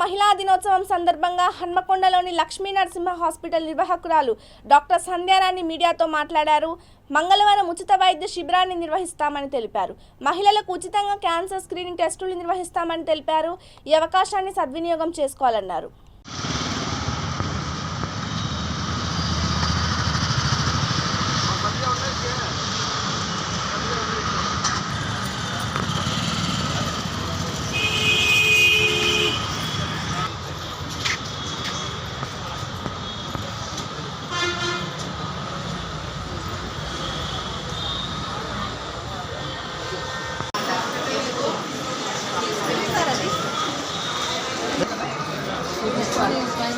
మహిళా దినోత్సవం సందర్భంగా హన్మకొండలోని లక్ష్మీ నరసింహ హాస్పిటల్ నిర్వాహకురాలు డాక్టర్ సంధ్యారాణి మీడియాతో మాట్లాడారు. మంగళవారం ఉచిత వైద్య శిబిరాన్ని నిర్వహిస్తామని తెలిపారు. మహిళలకు ఉచితంగా క్యాన్సర్ స్క్రీనింగ్ టెస్టులు నిర్వహిస్తామని తెలిపారు. ఈ అవకాశాన్ని సద్వినియోగం చేసుకోవాలన్నారు.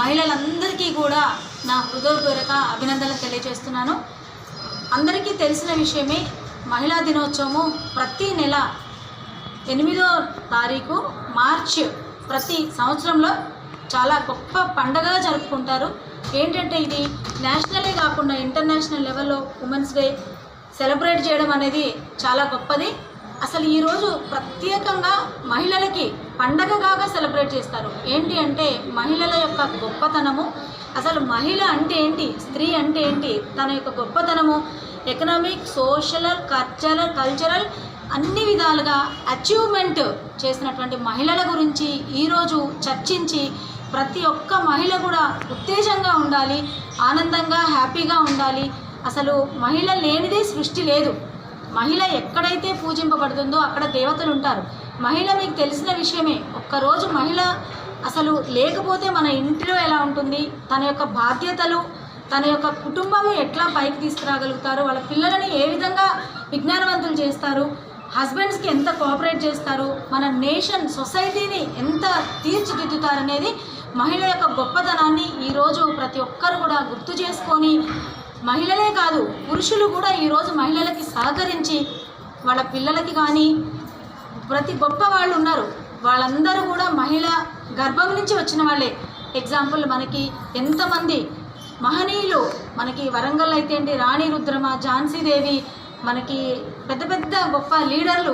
మహిళలందరికీ కూడా నా హృదయపూర్వక అభినందనలు తెలియజేస్తున్నాను. అందరికీ తెలిసిన విషయమే మహిళా దినోత్సవము ప్రతి నెల ఎనిమిదో తారీఖు మార్చ్ ప్రతి సంవత్సరంలో చాలా గొప్ప పండగగా జరుపుకుంటారు. ఏంటంటే ఇది నేషనలే కాకుండా ఇంటర్నేషనల్ లెవెల్లో ఉమెన్స్ డే సెలబ్రేట్ చేయడం అనేది చాలా గొప్పది. అసలు ఈరోజు ప్రత్యేకంగా మహిళలకి పండగగా సెలబ్రేట్ చేస్తారు. ఏంటి అంటే మహిళల యొక్క గొప్పతనము. అసలు మహిళ అంటే ఏంటి? స్త్రీ అంటే ఏంటి? తన యొక్క గొప్పతనము ఎకనామిక్ సోషల్ కల్చరల్ కల్చరల్ అన్ని విధాలుగా అచీవ్మెంట్ చేసినటువంటి మహిళల గురించి ఈరోజు చర్చించి ప్రతి ఒక్క మహిళ కూడా ఉత్తేజంగా ఉండాలి ఆనందంగా హ్యాపీగా ఉండాలి. అసలు మహిళ లేనిదే సృష్టి లేదు. మహిళ ఎక్కడైతే పూజింపబడుతుందో అక్కడ దేవతలు ఉంటారు. మహిళ మీకు తెలిసిన విషయమే ఒక్కరోజు మహిళ అసలు లేకపోతే మన ఇంటిలో ఎలా ఉంటుంది? తన యొక్క బాధ్యతలు తన యొక్క కుటుంబము ఎట్లా పైకి తీసుకురాగలుగుతారు? వాళ్ళ పిల్లలని ఏ విధంగా విజ్ఞానవంతులు చేస్తారు? హస్బెండ్స్కి ఎంత కోఆపరేట్ చేస్తారు? మన నేషన్ సొసైటీని ఎంత తీర్చిదిద్దుతారనేది మహిళ యొక్క గొప్పతనాన్ని ఈరోజు ప్రతి ఒక్కరు కూడా గుర్తు చేసుకొని మహిళలే కాదు పురుషులు కూడా ఈరోజు మహిళలకి సహకరించి వాళ్ళ పిల్లలకి కానీ ప్రతి గొప్ప వాళ్ళు ఉన్నారు. వాళ్ళందరూ కూడా మహిళ గర్భం నుంచి వచ్చిన వాళ్ళే. ఎగ్జాంపుల్ మనకి ఎంతమంది మహనీయులు మనకి వరంగల్ అయితే ఏంటి రాణి రుద్రమ ఝాన్సీదేవి మనకి పెద్ద పెద్ద గొప్ప లీడర్లు.